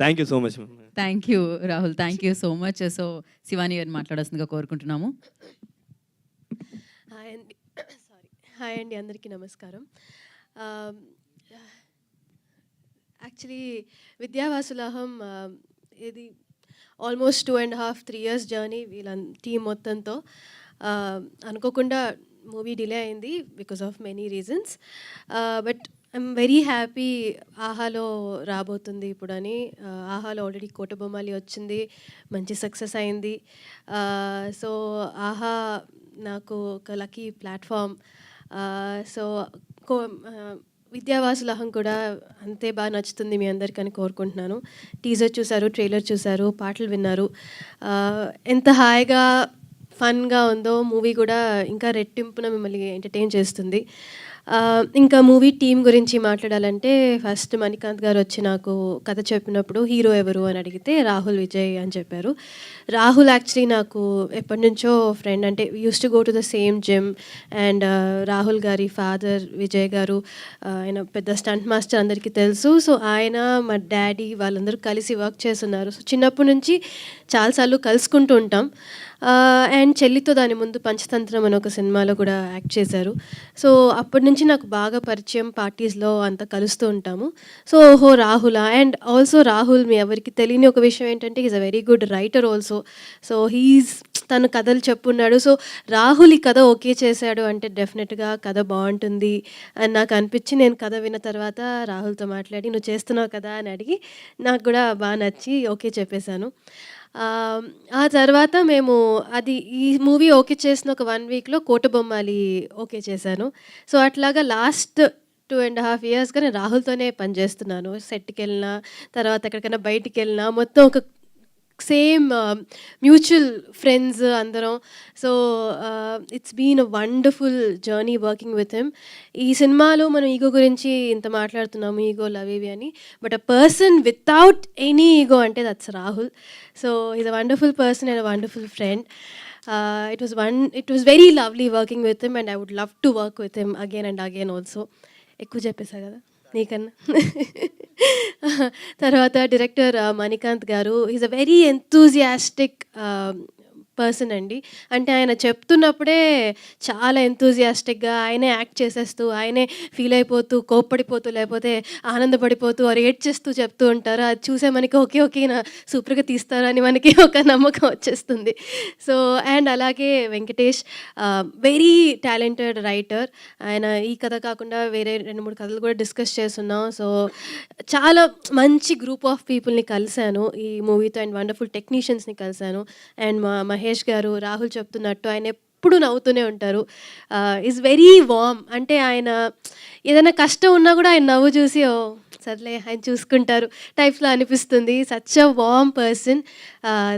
Thank you so much thank you Rahul thank you so much so Shivani గారిని మాట్లాడాల్సిందిగా కోరుకుంటున్నాము. Hi అండి. Sorry hi అండి అందరికీ నమస్కారం. యాక్చువల్లీ విద్యావాసులహం um, ఇది almost two and half three years journey వీళ్ళ టీం మొత్తంతో. Um, అనుకోకుండా మూవీ డిలే అయింది because of many reasons but I'm very happy ఆహాలో రాబోతుంది ఇప్పుడు అని ఆహాలో ఆల్రెడీ కోటబొమ్మాలి వచ్చింది. మంచి సక్సెస్ అయింది. సో ఆహా నాకు ఒక లక్కీ ప్లాట్ఫామ్ సో కో విద్యావాసులహం కూడా అంతే బాగా నచ్చుతుంది మీ అందరికని కోరుకుంటున్నాను. టీజర్ చూశారు ట్రైలర్ చూశారు పాటలు విన్నారు. ఎంత హాయిగా ఫన్గా ఉందో మూవీ కూడా ఇంకా రెట్టింపున మిమ్మల్ని ఎంటర్టైన్ చేస్తుంది. ఇంకా మూవీ టీం గురించి మాట్లాడాలంటే ఫస్ట్ మణికాంత్ గారు వచ్చి నాకు కథ చెప్పినప్పుడు హీరో ఎవరు? అని అడిగితే రాహుల్ విజయ్ అని చెప్పారు. రాహుల్ యాక్చువల్లీ నాకు ఎప్పటి నుంచో ఫ్రెండ్ అంటే used to go to the same gym and Rahul గారి ఫాదర్ విజయ్ గారు ఆయన పెద్ద స్టంట్ మాస్టర్ అందరికీ తెలుసు. సో ఆయన మా డాడీ వాళ్ళందరూ కలిసి వర్క్ చేస్తున్నారు. సో చిన్నప్పటి నుంచి చాలాసార్లు కలుసుకుంటూ ఉంటాం. అండ్ చెల్లితో దాని ముందు పంచతంత్రం అని ఒక సినిమాలో కూడా యాక్ట్ చేశారు. సో అప్పటి నుంచి నాకు బాగా పరిచయం పార్టీస్లో అంతా కలుస్తూ ఉంటాము. సో ఓహో రాహుల్. అండ్ ఆల్సో రాహుల్ మీ ఎవరికి తెలియని ఒక విషయం ఏంటంటే is a very good writer also so he's తను కథలు చెప్పున్నాడు. సో రాహుల్ ఈ కథ ఓకే చేశాడు అంటే డెఫినెట్గా కథ బాగుంటుంది అని నాకు అనిపించి నేను కథ విన్న తర్వాత రాహుల్తో మాట్లాడి నువ్వు చేస్తున్నావు కదా? అని అడిగి నాకు కూడా బాగా నచ్చి ఓకే చెప్పేశాను. ఆ, తర్వాత మేము అది ఈ మూవీ ఓకే చేసిన ఒక వన్ వీక్లో కోటబొమ్మాలి ఓకే చేశాను. సో అట్లాగా లాస్ట్ టూ అండ్ హాఫ్ ఇయర్స్గా నేను రాహుల్తోనే పనిచేస్తున్నాను. సెట్కి వెళ్ళినా తర్వాత ఎక్కడికైనా బయటికి వెళ్ళినా మొత్తం ఒక సేమ్ మ్యూచువల్ ఫ్రెండ్స్ అందరం. So it's been a wonderful journey working with him ఈ సినిమాలో మనం ఈగో గురించి ఇంత మాట్లాడుతున్నాము ఈగో లవ్ ఇవి అని. But a person without any ego అంటే that's Rahul so is a wonderful person and a wonderful friend it was one it was very lovely working with him and I would love to work with him again and again also ఎక్కువ చెప్పేసా కదా నీకన్నా. తర్వాత director uh, Manikanth గారు is a very enthusiastic person అండి. అంటే ఆయన చెప్తున్నప్పుడే చాలా ఎంతూజియాస్టిక్గా ఆయనే యాక్ట్ చేసేస్తూ ఆయనే ఫీల్ అయిపోతూ కోప్పడిపోతూ లేకపోతే ఆనందపడిపోతూ వారు ఏడ్ చేస్తూ చెప్తూ ఉంటారు. అది చూసే మనకి ఓకే ఓకే నా సూపర్గా తీస్తారు అని మనకి ఒక నమ్మకం వచ్చేస్తుంది. సో అండ్ అలాగే వెంకటేష్ వెరీ టాలెంటెడ్ రైటర్. ఆయన ఈ కథ కాకుండా వేరే రెండు మూడు కథలు కూడా డిస్కస్ చేస్తున్నాం. సో చాలా మంచి గ్రూప్ ఆఫ్ పీపుల్ని కలిశాను. ఈ మూవీతో అండ్ వండర్ఫుల్ టెక్నీషియన్స్ని కలిశాను. అండ్ మా మహేష్ మహేష్ గారు రాహుల్ చెప్తున్నట్టు ఆయన ఎప్పుడు నవ్వుతూనే ఉంటారు. ఈజ్ వెరీ వామ్ అంటే ఆయన ఏదైనా కష్టం ఉన్నా కూడా ఆయన నవ్వు చూసి ఓ సర్లే ఆయన చూసుకుంటారు టైప్లో అనిపిస్తుంది. Such a warm person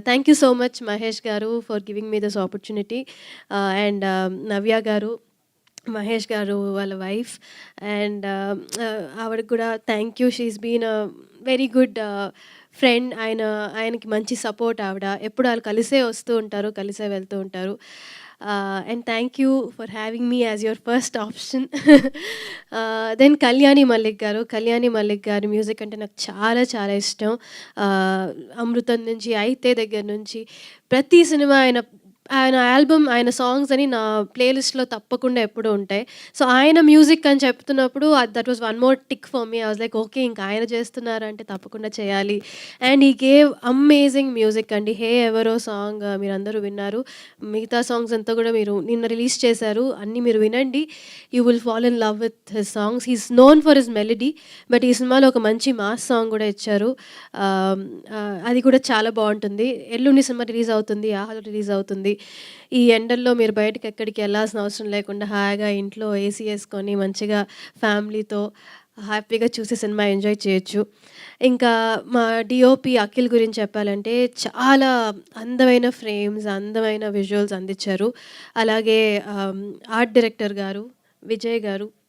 thank you so much Mahesh గారు for giving me this opportunity and Navya గారు మహేష్ గారు వాళ్ళ వైఫ్ అండ్ ఆవిడకి కూడా thank you she's been a very good friend ఆయన ఆయనకి మంచి సపోర్ట్ ఆవిడ. ఎప్పుడు వాళ్ళు కలిసే వస్తూ ఉంటారు కలిసే వెళ్తూ ఉంటారు. And thank you for having me as your first option then Kalyani Mallik గారు కళ్యాణి మల్లిక్ గారి మ్యూజిక్ అంటే నాకు చాలా చాలా ఇష్టం. అమృతం నుంచి అయితే దగ్గర నుంచి ప్రతి సినిమా ఆయన ఆయన ఆల్బమ్ ఆయన సాంగ్స్ అని నా ప్లేలిస్ట్లో తప్పకుండా ఎప్పుడూ ఉంటాయి. సో ఆయన మ్యూజిక్ అని చెప్తున్నప్పుడు that was one more tick for me was like okay ఇంకా ఆయన చేస్తున్నారంటే తప్పకుండా చేయాలి. అండ్ ఈ గేవ్ అమేజింగ్ మ్యూజిక్ అండి. హే ఎవరో సాంగ్ మీరు అందరూ విన్నారు. మిగతా సాంగ్స్ అంతా కూడా మీరు నిన్న రిలీజ్ చేశారు. అన్నీ మీరు వినండి. You will fall in love with his songs he's known for his melody but ఈ సినిమాలో ఒక మంచి మాస్ సాంగ్ కూడా ఇచ్చారు. Um, uh, అది కూడా చాలా బాగుంటుంది. ఎల్లుండి సినిమా రిలీజ్ అవుతుంది ఆహాలో రిలీజ్ అవుతుంది. ఈ ఎండల్లో మీరు బయటకు ఎక్కడికి వెళ్ళాల్సిన అవసరం లేకుండా హాయిగా ఇంట్లో ఏసీ వేసుకొని మంచిగా ఫ్యామిలీతో హ్యాపీగా చూసి సినిమా ఎంజాయ్ చేయొచ్చు. ఇంకా మా డిఓపి అఖిల్ గురించి చెప్పాలంటే చాలా అందమైన ఫ్రేమ్స్ అందమైన విజువల్స్ అందించారు. అలాగే ఆర్ట్ డైరెక్టర్ గారు విజయ్ గారు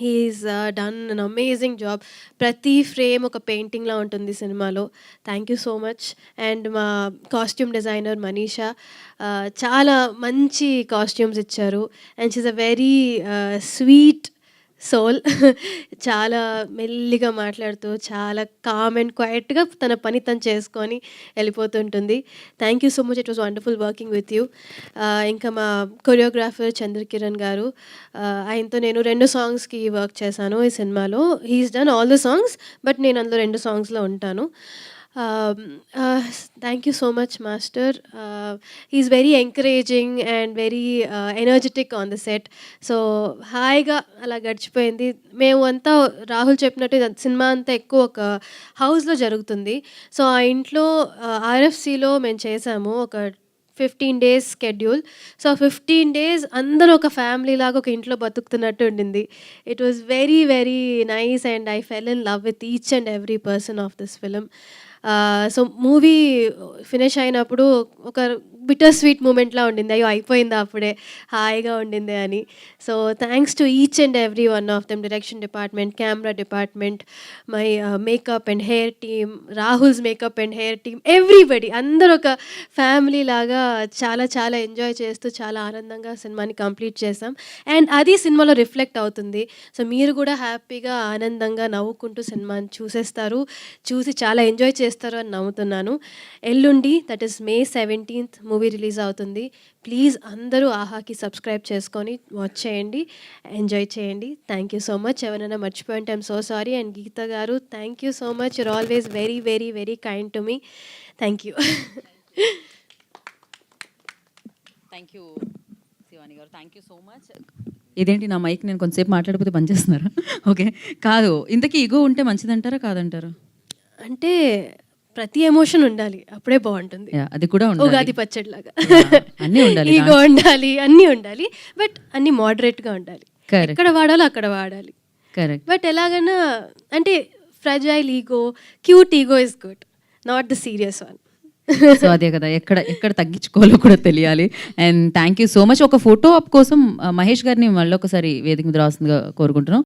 he's done an amazing job ప్రతి ఫ్రేమ్ ఒక పెయింటింగ్లా ఉంటుంది సినిమాలో. Thank you so much and మా కాస్ట్యూమ్ డిజైనర్ మనీషా చాలా మంచి కాస్ట్యూమ్స్ ఇచ్చారు. And she's a very sweet soul చాలా మెల్లిగా మాట్లాడుతూ చాలా కామ్ అండ్ క్వైట్గా తన పని తను చేసుకొని వెళ్ళిపోతుంటుంది. Thank you so much it was wonderful working with you ఇంకా మా కొరియోగ్రాఫర్ చంద్రకిరణ్ గారు ఆయనతో నేను రెండు సాంగ్స్కి వర్క్ చేశాను ఈ సినిమాలో. He's done all the songs but నేను అందులో రెండు సాంగ్స్లో ఉంటాను. Thank you so much master he's very encouraging and very energetic on the set so హాయిగా అలా గడిచిపోయింది. మేము అంతా రాహుల్ చెప్పినట్టు సినిమా అంతా ఎక్కువ ఒక హౌస్లో జరుగుతుంది. సో ఆ ఇంట్లో uh, ఆర్ఎఫ్సిలో మేము చేసాము ఒక fifteen days schedule so fifteen days అందరూ ఒక ఫ్యామిలీ లాగా ఒక ఇంట్లో బతుకుతున్నట్టు ఉండింది. It was very very nice and I fell in love with each and every person of this film so movie finish అయినప్పుడు ఒక బిటర్ స్వీట్ మూమెంట్లా ఉండింది. అయ్యో అయిపోయిందా అప్పుడే? హాయిగా ఉండింది అని. So thanks to each and every one of them direction department camera department my makeup and hair team Rahul's makeup and hair team everybody అందరూ ఒక ఫ్యామిలీ లాగా చాలా చాలా ఎంజాయ్ చేస్తూ చాలా ఆనందంగా సినిమాని కంప్లీట్ చేసాం అండ్ అది సినిమాలో రిఫ్లెక్ట్ అవుతుంది. సో మీరు కూడా హ్యాపీగా ఆనందంగా నవ్వుకుంటూ సినిమాని చూసేస్తారు. చూసి చాలా ఎంజాయ్ చేస్తారు. అని నమ్ముతున్నాను. ఎల్లుండి that is May seventeenth movie release అవుతుంది. ప్లీజ్ అందరూ ఆహాకి సబ్స్క్రైబ్ చేసుకొని వాచ్ చేయండి. ఎంజాయ్ చేయండి. థ్యాంక్ యూ సో మచ్ ఎవరైనా మర్చిపోయింటే I'm so sorry and Geetha గారు thank you so much you're always very very very kind to me thank you thank you Shivani గారు. Thank you so much ఇదేంటి నా mic? నేను కొంతసేపు మాట్లాడిపోతే బంద్ చేస్తున్నారా okay కాదు ఇంతకీ ఇగో ఉంటే మంచిదంటారా కాదంటారా? అంటే ప్రతి ఎమోషన్ ఉండాలి. అప్పుడే బాగుంటుంది. అది కూడా ఉగాది పచ్చడిలాగా. Yeah, అన్నీ ఉండాలి ఈగో ఉండాలి అన్నీ ఉండాలి. బట్ అన్నీ moderate గా ఉండాలి. ఎక్కడ వాడాలో అక్కడ వాడాలి. కరెక్ట్ బట్ ఎలాగైనా అంటే fragile ego cute ego is good not the serious one so అదే కదా ఎక్కడ ఎక్కడ తగ్గించుకోవాలో కూడా తెలియాలి. And thank you so much ఒక ఫోటో అప్ కోసం మహేష్ గారిని మళ్ళీ ఒకసారి వేదిక మీద రాస్తుందిగా కోరుకుంటున్నాం.